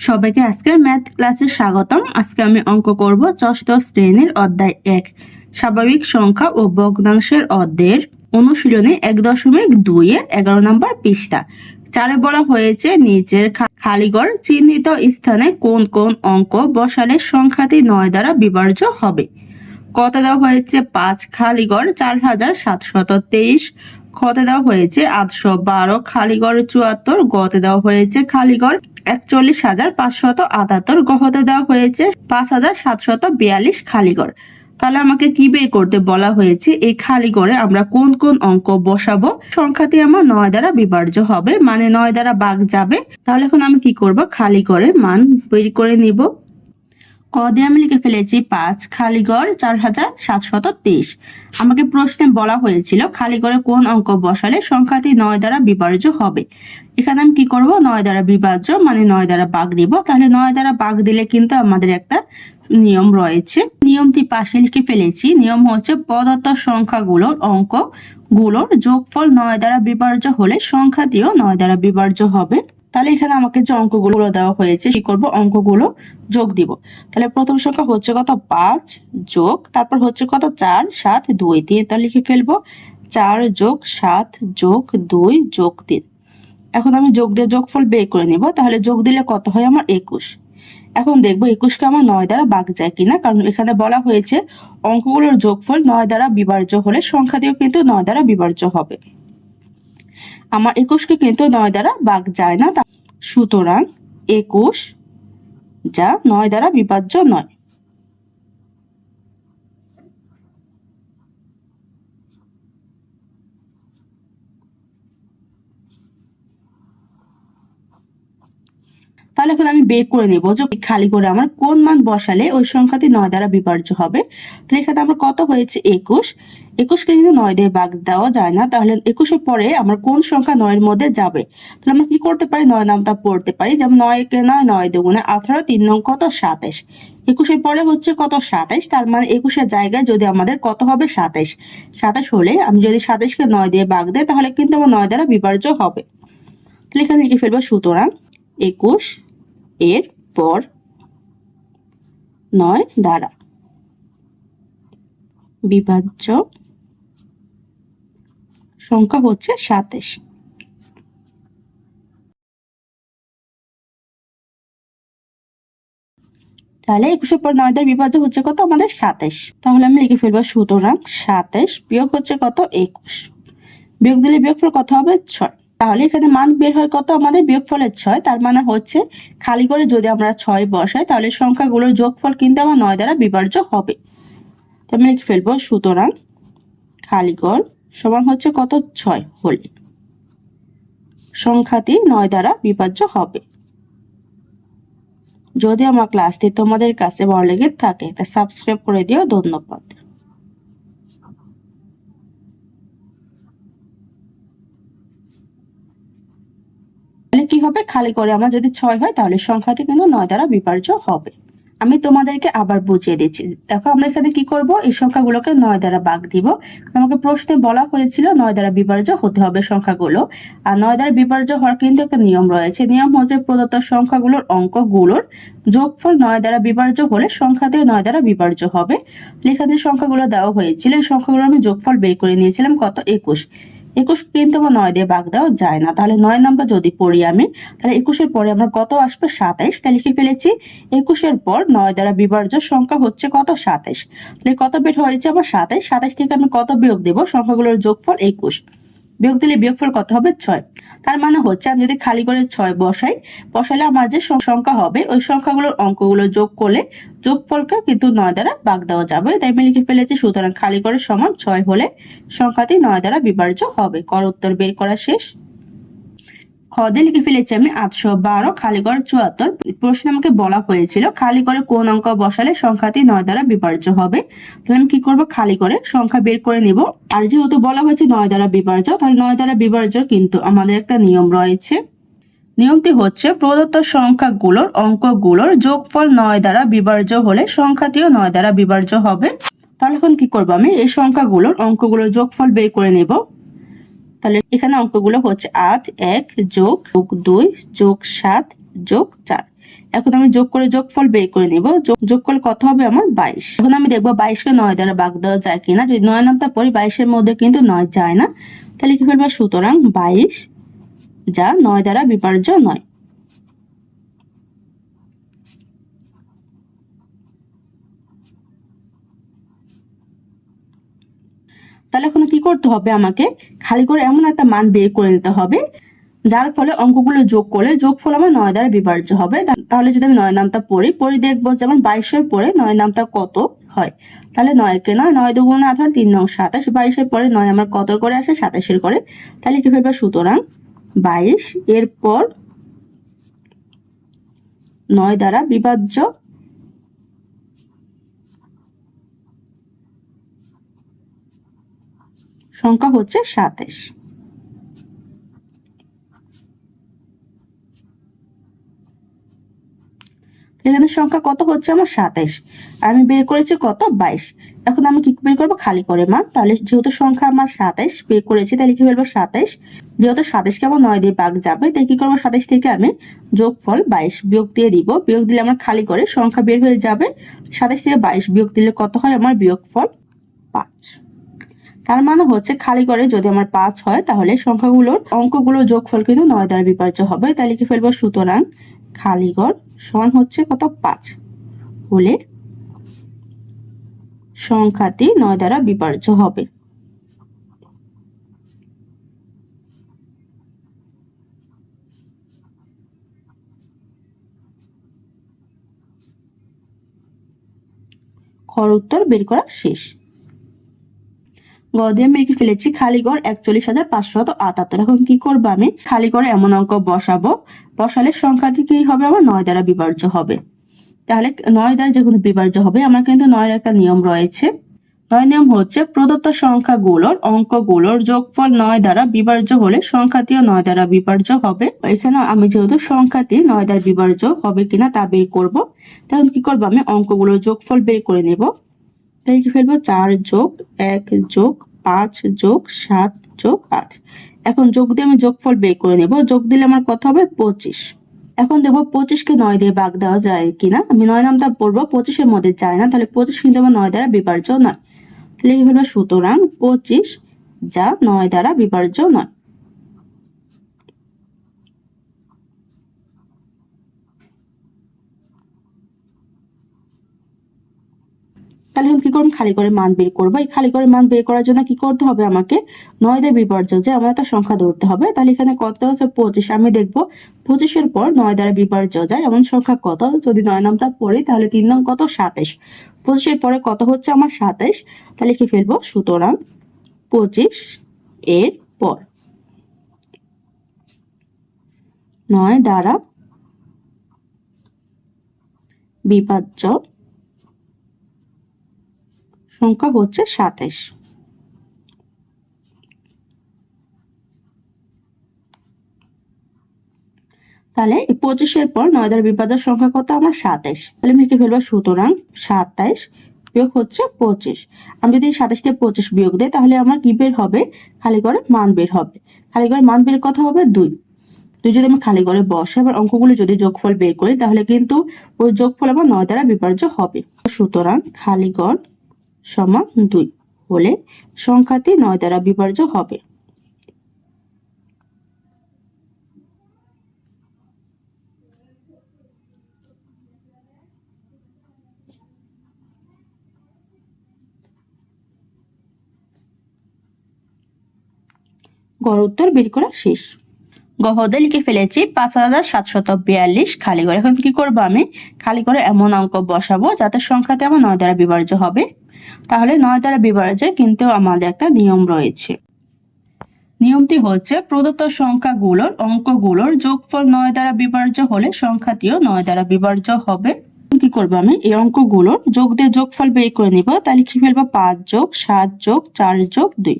সবাইকে আজকের ম্যাথ ক্লাসে স্বাগতম। আজকে আমি অঙ্ক করব ষষ্ঠ শ্রেণির অধ্যায় এক, স্বাভাবিক সংখ্যা ও ভগ্নাংশের অধ্যায়ের অনুশীলনে এক দশমিক দুই এর এগারো নম্বর পৃষ্ঠা। চারে বলা হয়েছে, নিচের খা- খালিঘর চিহ্নিত স্থানে কোন কোন অঙ্ক বসালে সংখ্যাটি নয় দ্বারা বিভাজ্য হবে। কত দেওয়া হয়েছে পাঁচ, খালিগড় চার হাজার সাতশত তেইশ। খতে দেওয়া হয়েছে আটশো বারো খালিঘর চুয়াত্তর। গতে দেওয়া হয়েছে খালিঘর একচল্লিশ হাজার পাঁচশত আটাত্তর গহতে দেওয়া হয়েছে, পাঁচ হাজার সাতশত বিয়াল্লিশ খালিগড়। তাহলে আমাকে কি বের করতে বলা হয়েছে? এই খালি করে আমরা কোন কোন অঙ্ক বসাবো? সংখ্যাটি আমার নয় দ্বারা বিবার্য হবে মানে নয় দ্বারা বাঘ যাবে। তাহলে এখন আমি কি করব? খালি করে মান বের করে নিব। ক দিয়ে আমি লিখে ফেলেছি পাঁচ, খালিগড় চার হাজার সাতশত তেইশ। আমাকে প্রশ্নে বলা হয়েছিল, খালিগড়ে কোন অঙ্ক বসালে সংখ্যাটি নয় দ্বারা বিভাজ্য হবে? এখানে আমি কি করব? নয় দ্বারা বিভাজ্য মানে নয় দ্বারা বাঘ দিব। তাহলে নয় দ্বারা বাঘ দিলে কিন্তু আমাদের একটা নিয়ম রয়েছে। নিয়মটি পাশে লিখে ফেলেছি। নিয়ম হচ্ছে প্রদত্ত সংখ্যাগুলোর অঙ্কগুলোর যোগফল নয় দ্বারা বিভাজ্য হলে সংখ্যাটিও নয় দ্বারা বিভাজ্য হবে। তাহলে এখানে আমাকে যে অঙ্কগুলো দেওয়া হয়েছে, কি করব? অঙ্কগুলো যোগ দিব। তাহলে প্রথম সংখ্যা হচ্ছে কত? পাঁচ যোগ, তারপর হচ্ছে কত? চার, সাত, দুই, তিন, তাহলে লিখে ফেলব। চার যোগ, সাত যোগ, দুই, যোগ, তিন। এখন আমি যোগ দিয়ে যোগফল বের করে নিব। তাহলে যোগ দিলে কত হয়? আমার একুশ। এখন দেখব একুশকে আমার নয় দ্বারা বাগ যায় কিনা, কারণ এখানে বলা হয়েছে অঙ্কগুলোর যোগফল নয় দ্বারা বিভাজ্য হলে সংখ্যাটিও কিন্তু নয় দ্বারা বিভাজ্য হবে। আমার একুশকে কিন্তু নয় দ্বারা বাগ যায় না সুতরাং একুশ যা নয় দ্বারা বিভাজ্য নয়। তাহলে এখন আমি বের করে নেব যে খালি করে আমার কোন মান বসালে ওই সংখ্যাটি নয় দ্বারা বিভাজ্য হবে। তাহলে এখানে আমার কত হয়েছে? একুশ। একুশকে কিন্তু নয় দিয়ে বাগ দেওয়া যায় না, তাহলে একুশের পরে আমার কোন সংখ্যা নয়ের মধ্যে যাবে? তাহলে আমরা কি করতে পারি? নয় নামটা পড়তে পারি। যেমন নয় কে নয় নয় দুগুণে আঠারো, তিন নং কত? সাতাইশ একুশের পরে হচ্ছে কত? সাতাইশ তার মানে একুশের জায়গায় যদি আমাদের কত হবে? সাতাইশ সাতাইশ হলে আমি যদি সাতাইশকে নয় দিয়ে বাগ দেয় তাহলে কিন্তু আমার নয় দ্বারা বিভাজ্য হবে। তাহলে এখানে লিখে ফেলব, সুতরাং একুশ এর পর নয় দ্বারা বিভাজ্য সংখ্যা হচ্ছে সাতাশ। তাহলে একুশের পর নয় দ্বারা বিভাজ্য হচ্ছে কত? আমাদের সাতাশ। তাহলে আমি লিখে ফেলব সুতরাং সাতাশ বিয়োগ হচ্ছে কত? একুশ। বিয়োগ দিলে বিয়োগফল কত হবে? ছয়। তাহলে এখানে মান বের হয় কত? আমাদের বিয়োগফলের ছয়। তার মানে হচ্ছে খালি করে যদি আমরা ছয় বসাই, তাহলে সংখ্যাগুলোর যোগফল কিন্তু আমার নয় দ্বারা বিভাজ্য হবে। তো আমি লিখে ফেলব? সুতরাং খালি খালিগড় সমান হচ্ছে কত? ছয় হলে। সংখ্যাটি নয় দ্বারা বিভাজ্য হবে। যদি আমার ক্লাসটি তোমাদের কাছে ভালো লেগে থাকে, তা সাবস্ক্রাইব করে দিও। ধন্যবাদ। তাহলে কি হবে? খালি করে আমার যদি ছয় হয়, তাহলে সংখ্যাটি কিন্তু নয় দ্বারা বিভাজ্য হবে। আমি তোমাদেরকে আবার বুঝিয়ে দিচ্ছি। দেখো, আমরা এখানে কি করব? এই সংখ্যাগুলোকে নয় দ্বারা বাগ দিব। আমাকে প্রশ্নে বলা হয়েছিল নয় দ্বারা বিভাজ্য হতে হবে সংখ্যাগুলো। আর নয় দ্বারা বিভাজ্য হওয়ার কিন্তু একটা নিয়ম রয়েছে। নিয়ম হচ্ছে প্রদত্ত সংখ্যাগুলোর অঙ্কগুলোর যোগফল নয় দ্বারা বিভাজ্য হলে সংখ্যাতেও নয় দ্বারা বিভাজ্য হবে। লেখাতে সংখ্যাগুলো দেওয়া হয়েছিল। এই সংখ্যাগুলো আমি যোগফল বের করে নিয়েছিলাম কত? একুশ। একুশ কিন্তু আমার নয় দিয়ে বাগ দেওয়া যায় না। তাহলে নয় নাম্বার যদি পড়ি আমি, তাহলে একুশের পরে আমরা কত আসবে? সাতাইশ। তাহলে লিখে ফেলেছি, একুশের পর নয় দ্বারা বিভার্য সংখ্যা হচ্ছে কত? সাতাইশ। তাহলে কত বের হয়েছে আমার সাতাইশ? সাতাইশ থেকে আমি কত বিয়োগ দেবো? সংখ্যাগুলোর যোগফল একুশ। বিয়োগ দিলে বিয়োগফল কত হবে? ছয়। তার মানে হচ্ছে আমি যদি খালি করে ছয় বসাই বসালে আমার যে সংখ্যা হবে, ওই সংখ্যাগুলোর অঙ্কগুলো যোগ করলে যোগফলকে কিন্তু নয় দ্বারা বাগ দেওয়া যাবে। তাই আমি লিখে ফেলেছি, সুতরাং খালি করে সমান ছয় হলে সংখ্যাটি নয় দ্বারা বিভাজ্য হবে। কর উত্তর বের করা শেষ। খদে লিখে ফেলেছি আমি আটশো বারো খালিগড় চুয়াত্তর। প্রশ্ন আমাকে বলা হয়েছিল খালি করে কোন অঙ্ক বসালে সংখ্যাটি নয় দ্বারা বিভাজ্য হবে? তাহলে আমি কি করব? খালি করে সংখ্যা বের করে নিব। আর যেহেতু বলা হয়েছে নয় দ্বারা বিভাজ্য তাহলে নয় দ্বারা বিভাজ্য কিন্তু আমাদের একটা নিয়ম রয়েছে। নিয়মটি হচ্ছে, প্রদত্ত সংখ্যাগুলোর অঙ্কগুলোর যোগফল নয় দ্বারা বিভাজ্য হলে সংখ্যাটিও নয় দ্বারা বিভাজ্য হবে। তাহলে এখন কি করব আমি? এই সংখ্যাগুলোর অঙ্কগুলোর যোগফল বের করে নেব। তাহলে এখানে অঙ্কগুলো হচ্ছে আট, এক, যোগ যোগ দুই, যোগ সাত, যোগ চার। এখন আমি যোগ করে যোগফল বের করে নিব। যোগ- করলে কত হবে আমার? বাইশ। এখন আমি দেখব বাইশকে নয় দ্বারা বাঘ দেওয়া যায় কিনা। যদি নয় নামটা পড়ি, বাইশের মধ্যে কিন্তু নয় যায় না। তাহলে কি ফেলব সুতরাং বাইশ যা নয় দ্বারা বিপর্য নয়। তাহলে এখন কি করতে হবে আমাকে? খালি করে এমন একটা মান বের করে নিতে হবে, যার ফলে অঙ্কগুলো যোগ করলে যোগফল আমার নয় দ্বারা বিভাজ্য হবে। তাহলে যদি আমি নয় নামটা পড়ি পড়ি দেখব যেমন বাইশের পরে নয় নামটা কত হয়। তাহলে নয়কে নয় নয় দুগুণে আঠারো, তিন নং সাতাশ, বাইশের পরে নয় আমার কত করে আসে? সাতাশের করে। তাহলে কি ফেলবে সুতরাং বাইশ এরপর নয় দ্বারা বিভাজ্য সংখ্যা হচ্ছে সাতাশ। এখানে সংখ্যা কত হচ্ছে আমার সাতাইশ আর আমি বের করেছি কত? বাইশ। এখন আমি কি বের করব? খালি করে মান। তাহলে যেহেতু সংখ্যা আমার সাতাইশ বের করেছি, তাহলে কি ফেলব? সাতাইশ যেহেতু সাতাইশকে আমার নয় দিয়ে বাঘ যাবে তাই কি করব? সাতাইশ থেকে আমি যোগফল বাইশ বিয়োগ দিয়ে দিব। বিয়োগ দিলে আমার খালি করে সংখ্যা বের হয়ে যাবে। সাতাইশ থেকে বাইশ বিয়োগ দিলে কত হয়? আমার বিয়োগফল পাঁচ। তার মানে হচ্ছে খালি করে যদি আমার পাঁচ হয়, তাহলে সংখ্যাগুলোর অঙ্কগুলোর যোগফল কিন্তু নয় দ্বারা বিভাজ্য হবে। তাই লিখে ফেলব, সুতরাং খালিগড় সমান হচ্ছে কত? পাঁচ। হলে সংখ্যাটি নয় দ্বারা বিভাজ্য হবে। খর উত্তর বের করা শেষ। গদে আমি লিখে ফেলেছি খালিগড় একচল্লিশ হাজার পাঁচশত আটাত্তর। এখন কি করব আমি? খালিগড়ে এমন অঙ্ক বসাবো? বসালে সংখ্যাটি কি হবে? আমার নয় দ্বারা বিভাজ্য হবে। তাহলে নয় দ্বারা যে কোনো হবে। আমার কিন্তু নয়ের একটা নিয়ম রয়েছে। নয় নিয়ম হচ্ছে প্রদত্ত সংখ্যাগুলোর অঙ্কগুলোর যোগফল নয় দ্বারা বিভাজ্য হলে সংখ্যাটিও নয় দ্বারা বিভাজ্য হবে। এখানে আমি যেহেতু সংখ্যাটি নয় দ্বারা বিভাজ্য হবে কিনা তা বের করব। তখন কি করব আমি? অঙ্কগুলোর যোগফল বের করে নেব। তাই কি ফেলব চার যোগ এক যোগ পাঁচ যোগ সাত যোগ আট। এখন যোগ দিয়ে আমি যোগফল বের করে নেব। যোগ দিলে আমার কত হবে? পঁচিশ। এখন দেখব পঁচিশকে নয় দিয়ে ভাগ দেওয়া যায় কিনা। আমি নয় নামটা পড়ব, পঁচিশের মধ্যে যায় না, তাহলে পঁচিশ কিন্তু আমার নয় দ্বারা বিভাজ্য নয়। তাহলে কি ফেলব সুতরাং পঁচিশ যা নয় দ্বারা বিভাজ্য নয়। তাহলে কি করব? খালি করে মান বের করব। এই খালি করে মান বের করার জন্য কি করতে হবে আমাকে? নয় দিয়ে বিভাজ্য যে আমার একটা সংখ্যা ধরতে হবে। তাহলে এখানে কত হচ্ছে পঁচিশ। আমি দেখব, পঁচিশের পর নয় দ্বারা বিভাজ্য যায়। এমন সংখ্যা কত? যদি নয় নামটা পড়ি, তাহলে তিন নং কত? সাতাইশ। পঁচিশের পরে কত হচ্ছে আমার? সাতাইশ। তাহলে কি ফেলব, সুতরাং পঁচিশ এর পর নয় দ্বারা বিভাজ্য সংখ্যা হচ্ছে সাতাইশ। তাহলে পঁচিশের পর নয় দ্বারা বিভাজ্য সংখ্যা কত? আমার সাতাইশ। তাহলে আমি লিখে ফেলব, সুতরাং সাতাইশ বিয়োগ হচ্ছে পঁচিশ। আমি যদি সাতাইশ থেকে পঁচিশ বিয়োগ দিই, তাহলে আমার কি বের হবে? খালি করে মান বের হবে। খালি করে মান বের কথা হবে? দুই। তুই যদি আমি খালি করে বসে আবার অঙ্কগুলো যদি যোগফল বের করি, তাহলে কিন্তু ওই যোগফল আমার নয় দ্বারা বিভাজ্য হবে। সুতরাং খালি গড় সমান দুই হলে সংখ্যাটি নয় দ্বারা বিভাজ্য হবে। গড় উত্তর বের করা শেষ। গহদে লিখে ফেলেছি, পাঁচ হাজার সাতশত বিয়াল্লিশ খালি করে। এখন কি করব আমি? খালি করে এমন অঙ্ক বসাবো যাতে সংখ্যাতে আমার নয় দ্বারা বিভাজ্য হবে। তাহলে নয় দ্বারা বিভাজ্যের কিন্তু আমাদের একটা নিয়ম রয়েছে। নিয়মটি হচ্ছে প্রদত্ত সংখ্যাগুলোর অঙ্কগুলোর যোগফল নয় দ্বারা বিভাজ্য হলে সংখ্যাটিও নয় দ্বারা বিভাজ্য হবে। কি করব আমি? এই অঙ্কগুলোর যোগ দিয়ে যোগফল বের করে নিব, তাহলে কি ফেলব? পাঁচ যোগ, সাত যোগ, চার যোগ, দুই।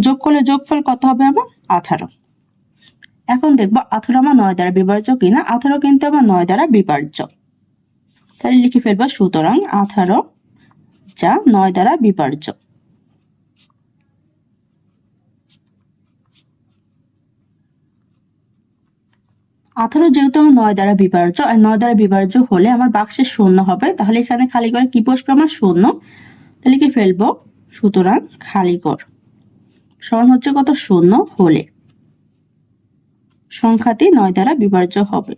যোগ করলে যোগফল কত হবে আমার? আঠারো। এখন দেখব আঠারো আমার নয় দ্বারা বিভাজ্য কিনা? আঠারো কিন্তু আমার নয় দ্বারা বিভাজ্য। তাহলে লিখে ফেলব, সুতরাং আঠারো যা নয় দ্বারা বিভাজ্য আঠারো যেহেতু আমার নয় দ্বারা বিভাজ্য আর নয় দ্বারা বিভাজ্য হলে আমার বাক্সে শূন্য হবে, তাহলে এখানে খালি করে কি বসবে আমার? শূন্য। তাহলে কি ফেলব, সুতরাং খালি কর। সমান হচ্ছে কত? শূন্য হলে। সংখ্যাটি নয় দ্বারা বিভাজ্য হবে।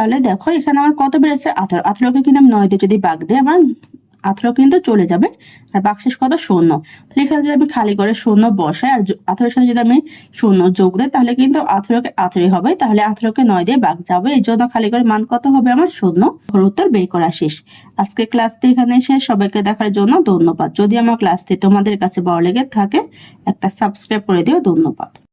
তাহলে দেখো, এখানে আমার কত বেড়েছে? আঠারো। আঠারোকে কিন্তু আমি নয় দিয়ে যদি বাঘ দিই, আমার আঠারো কিন্তু চলে যাবে। আর বাক্সেস কত? শূন্য। তাহলে এখানে যদি আমি খালি করে শূন্য বসাই, আর আঠারোর সাথে যদি আমি শূন্য যোগ দেয় তাহলে কিন্তু আঠারোকে আঠারোই হবে। তাহলে আঠারোকে নয় দিয়ে বাঘ যাবে। এই জন্য খালি করে মান কত হবে আমার? শূন্য। উত্তর বের করা শেষ। আজকে ক্লাসটি এখানে শেষ। সবাইকে দেখার জন্য ধন্যবাদ। যদি আমার ক্লাসটি তোমাদের কাছে ভালো লেগে থাকে, একটা সাবস্ক্রাইব করে দিও। ধন্যবাদ।